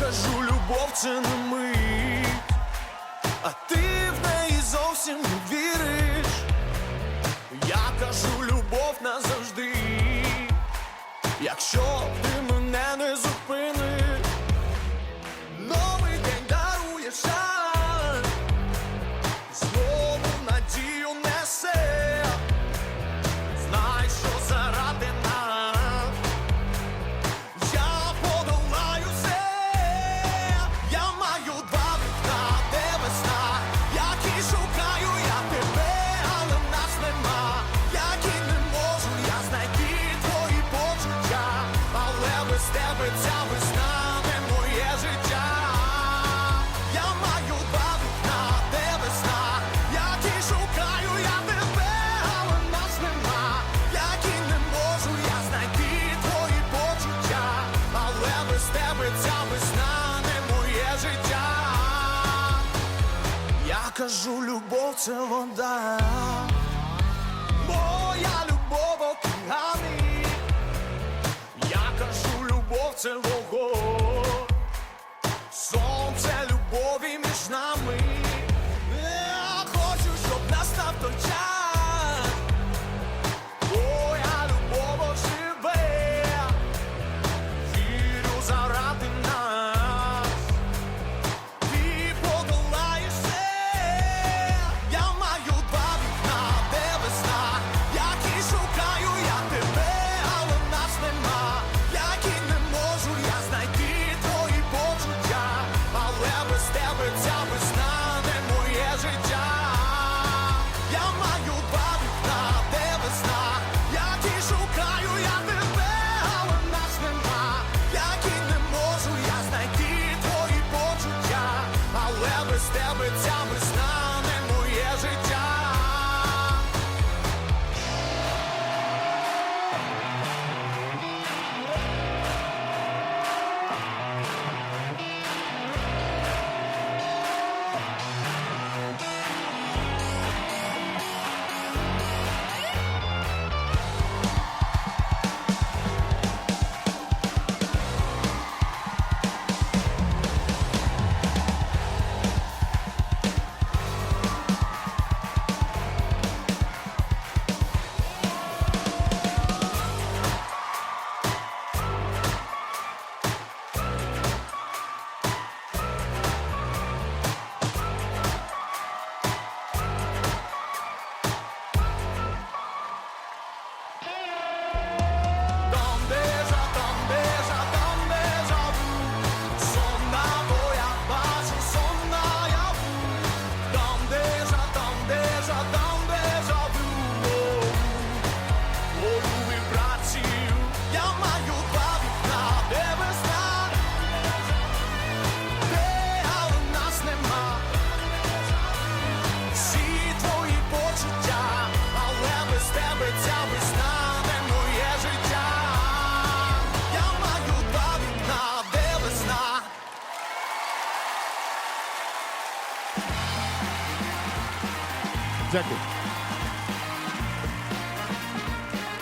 кажу, любов це не ми, а ти в неї зовсім не віриш. Я кажу, любов назавжди, якщо ти. кажу, любов це вода, моя любов океані. Я кажу, любов це вогонь, сонце любові між нами. objective.